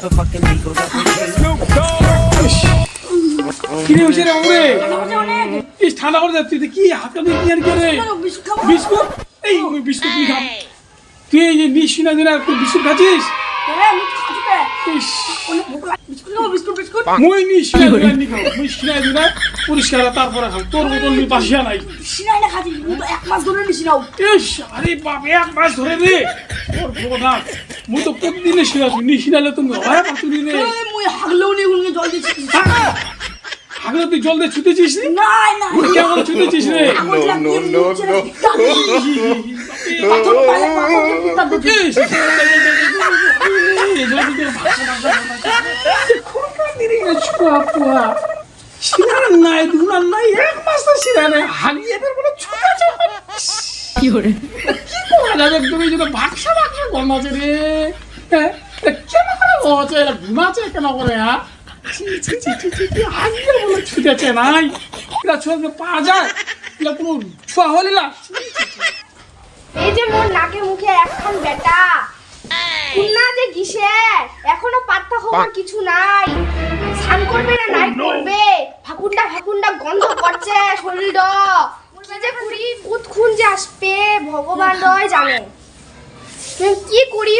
motherfucking Eagle Double G. কিরে উঠে রে? ওরে ইস, ঠান্ডা করে যাচ্ছি তুই কি হাত কাঁপে কি আর করে? বিস্কুট? এই বিস্কুট তুই খা তুই এই যে নিশি না দিনা বিস্কুট খাচ্ছিস? মই না নি না তারপরে খাও তোর মতন নি বাসিয়া নাই। ইস আরে বাপ এক মাস ধরে রে। তোর মুই তো প্রতিদিনে শিরাছি নিশি নালে তুমি হয় পাতুনি রে। আগলে তুই জল দিয়ে ছুতেছিস রে কেমন ছুতেছিস রে? ইস, এই জল দিয়ে খুরপা দিরে ছুয়া পুয়া শিরার নাই দুনার নাই এক মাস তো শিরারে হারিয়ে কি করে কি করা এই জন্য ভাগসা ভাগসা গন্ধ রে কেন করে হচ্ছে এরা ঘুমাচ্ছে কেন করে হ্যাঁ ছুটেছে নাই এরা ছোঁয়া পাওয়া যায় এরা কোনো ছোঁয়া হলে না এই যে মোর নাকে মুখে একখান বেটা। খুলনা যে কিসে? এখনও পাত্তা হওয়ার কিছু নাই। স্নান করবে না নাই করবে? ফাকুন্ডা ফাকুন্ডা গন্ধ করছে শরীরটা কি যে করি কুতখুন যে আসবে ভগবান রয় জানে। কি করি?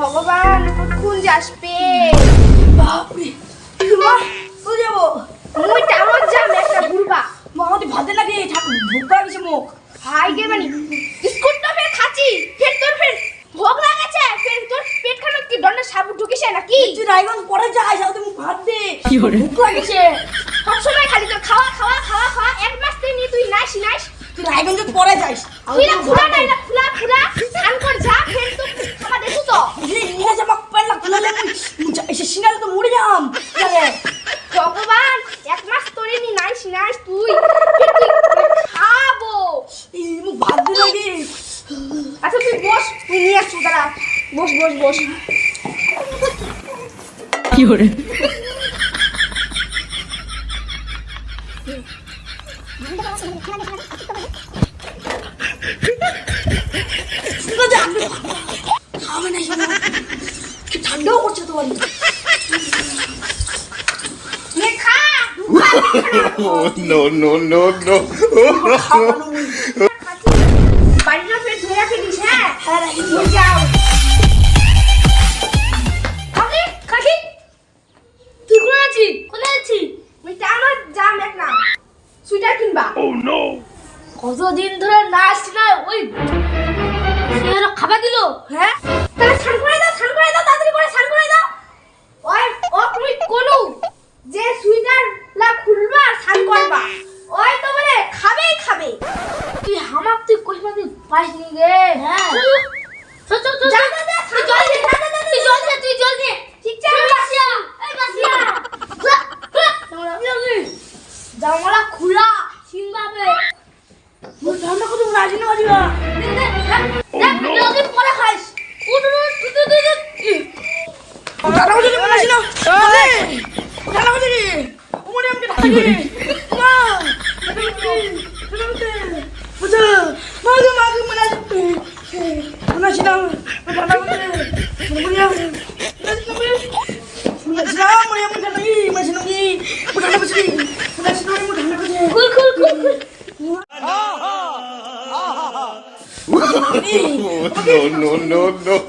ভগবান কুতখুন যে আসবে। মুই টাউন যাম একটা ঘুরবা। হাই গে মানে বিস্কুট তো ফের তোর ফের ভোগ লাগাছে ফের তোর পেট খানো কি দন্ডে সাবু ঢুকিছে নাকি সব সময় খালি তোর খাওয়া খাওয়া খাওয়া খাওয়া এক মাস তুই নি তুই নাইস নাইস। তুই না খুলা না খুলা খুলা স্নান কর যা ফের তো খাওয়া দেখু তো ভগবান এক মাস তোরে নি নাইস নাইস তুই ফের তুই খাব আচ্ছা তুই বস তুই দাঁড়া বস বস বস ঠান্ডাও করছে তোমার no, no, no, no. কিনবা কতদিন ধরে না আসছি না? ওই খাবার দিল? হ্যাঁ? তাহলে স্নান করে দাও স্নান করে দাও তাড়াতাড়ি করে স্নান করে দাও। ওই ও তুমি কোনু? যে সুইটার লা খুলবা আর স্নান করবা। ওই তো খাবেই খাবে তুই হামাক তুই কইবা তুই পাইস নি গে হ্যাঁ। চল চল চল যা, যা, যা, তুই জল দে যা, যা, যা, তুই জল দে তুই জল দে ঠিক আছে বাসিয়া। এই বাসিয়া। জামালা খোলা। সিংবাবে মোর ঠান্ডা কত রাজি না বাজিবা জলদি পরে খাইস উঠ উঠ উঠ মনে না ঠান্ডা আমাকে মা বুঝা মনে মনে আসি না no, no, no,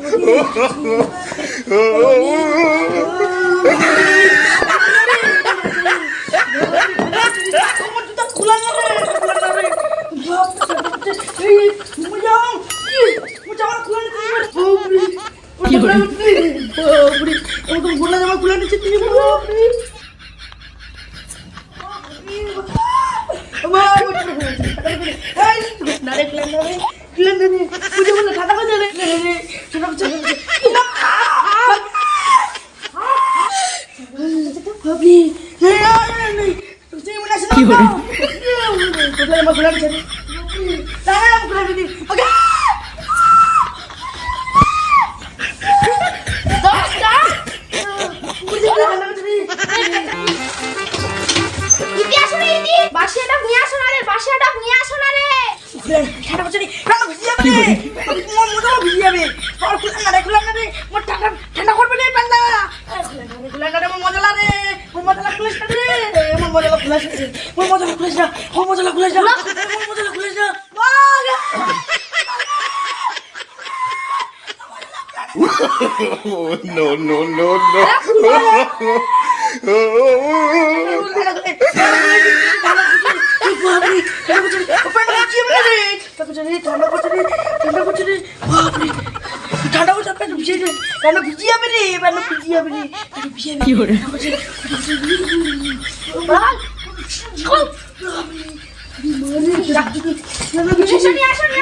আমার জুতা খোলা না রে খোলা না রে এই মুজা মুজা আমার খোলা না বাবরে কি হলো বাবরে ও তো খোলা জামা খোলা নিচে তুমি বাবরে কি হলো কোথায় আমার খোলা নিচে দাঁড়া আমার খোলা নিচে ওকে দশটা ইতি আসো না ইতি বাসিয়াটা নিয়ে আসো না রে বাসিয়াটা নিয়ে আসো না রে ঠান্ডা করবে রে পান্ডা খুলে না রে মোর মজা লাগে মোর মজা লাগে খুলে রে মোর মজা লাগে খুলে মোর মজা লাগে খুলে যা মোর মজা লাগে খুলে যা মোর মজা লাগে খুলে যা oh, no, no, no, no. ঠান্ডা করছে রান্না ভিজে যাবে রে? রান্না ভিজে যাবে রে? ভিজে যাবে? এসো নিয়ে আসো নিয়ে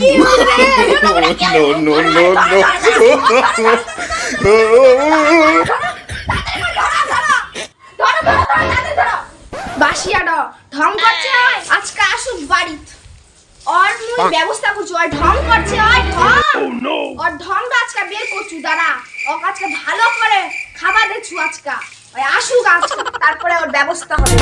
No, no, no, no. ঢং করছে আজকে আসুক বাড়িত মুই ব্যবস্থা করছি ঢং করছে ঢং আজকে বের করছু দাঁড়া ও আজকে ভালো করে খাবার আজকে আসুক আজকে তারপরে ওর ব্যবস্থা হবে।